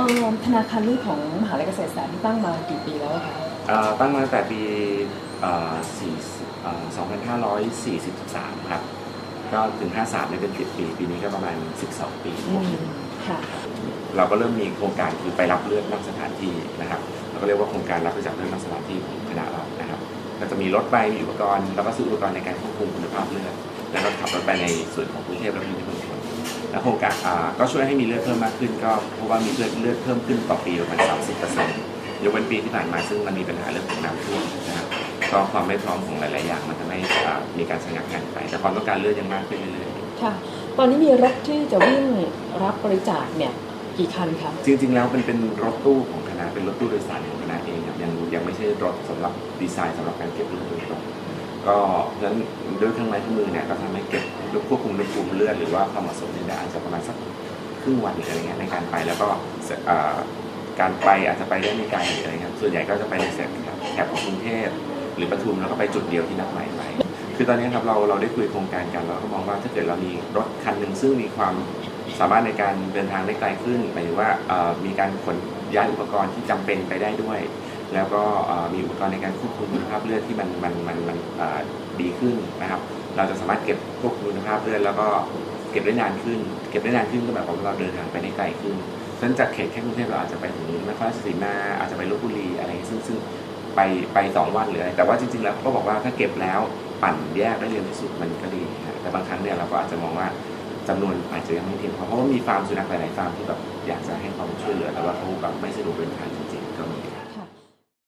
เออธนาคารลูกของมหาลัยเกษตรศาสตร์ที่ตั้งมากี่ปีแล้วอะคะเอ่อตั้งมาตั้งแต่ปีเอ่อ4เอ่อ2543 ครับ ก็ถึง 53เนี่ยเป็น10ปี ปีนี้ก็ประมาณ 12 ปีอืมค่ะ เราก็เริ่มมีโครงการคือไปรับเลือกนอกสถานที่นะครับเราก็เรียกว่าโครงการรับบริจาคเลือกนอกสถานที่ของคณะเรานะครับ ก็จะมีรถไปมีอุปกรณ์แล้วก็ซื้ออุปกรณ์ในการควบคุมคุณภาพเลือด แล้วก็ขับรถไปในส่วนของกรุงเทพและปริมณฑลและโครงการอ่าก็ช่วยให้มีเลือดเพิ่มมากขึ้น ก็เพราะว่ามีเลือดเลือดเพิ่มขึ้นต่อปีประมาณ30%ยกเว้นปีที่ผ่านมาซึ่งมันมีปัญหาเรื่องของน้ำท่วมนะครับก็ความไม่พร้อมของหลาย ๆ อย่างมันทำให้อ่ามีการชะงักงันไป แต่ความต้องการเลือดยังมากขึ้นเรื่อยๆค่ะตอนนี้มีรถที่จะวิ่งรับบริจาคเนี่ยกี่คันคะจริง ๆ แล้วเป็นเป็นรถตู้ของคณะเป็นรถตู้โดยสารของคณะเองครับยังยังไม่ใช่รถสำหรับดีไซน์สำหรับการเก็บเลือด ก็ฉะนั้นด้วยเครื่องไม้เครื่องมือเนี่ยก็ทำให้เก็บควบคุมอุณหภูมิเลือดหรือว่าความเหมาะสมเนี่ยอาจจะประมาณสักครึ่งวันหรืออะไรเงี้ยในการไปแล้วก็การไปอาจจะไปได้ไม่ไกลหรืออะไรเงี้ยส่วนใหญ่ก็จะไปในแถบแถบของกรุงเทพหรือปทุมแล้วก็ไปจุดเดียวที่นัดหมายไปคือตอนนี้ครับเราเราได้คุยโครงการกันเราก็มองว่าถ้าเกิดเรามีรถคันหนึ่งซึ่งมีความสามารถในการเดินทางได้ไกลขึ้นหมายถึงว่ามีการขนย้ายอุปกรณ์ที่จำเป็นไปได้ด้วย แล้วก็มีอุปกรณ์ในการควบคุมคุณภาพเลือดที่มันมันมันมันดีขึ้นนะครับ เราจะสามารถเก็บควบคุมคุณภาพเลือดแล้วก็เก็บได้นานขึ้น เก็บได้นานขึ้นก็หมายความว่าเราเดินทางไปได้ไกลขึ้นฉะนั้นจากเขตแค่กรุงเทพเราอาจจะไปถึงนครราชสีมาอาจจะไปลบบุรีอะไรซึ่งซึ่งไปไปสองวันหรืออะไรแต่ว่าจริงๆแล้วก็บอกว่าถ้าเก็บแล้วปั่นแยกได้เร็วที่สุดมันก็ดีแต่บางครั้งเนี่ยเราก็อาจจะมองว่าจำนวนอาจจะยังไม่เพียงพอเพราะว่ามีฟาร์มสุนัขหลายๆฟาร์มที่แบบอยากจะให้ความช่วยเหลือแต่ว่าเขาแบบไม่สะดวกเดินทางจริงๆก็มีครับ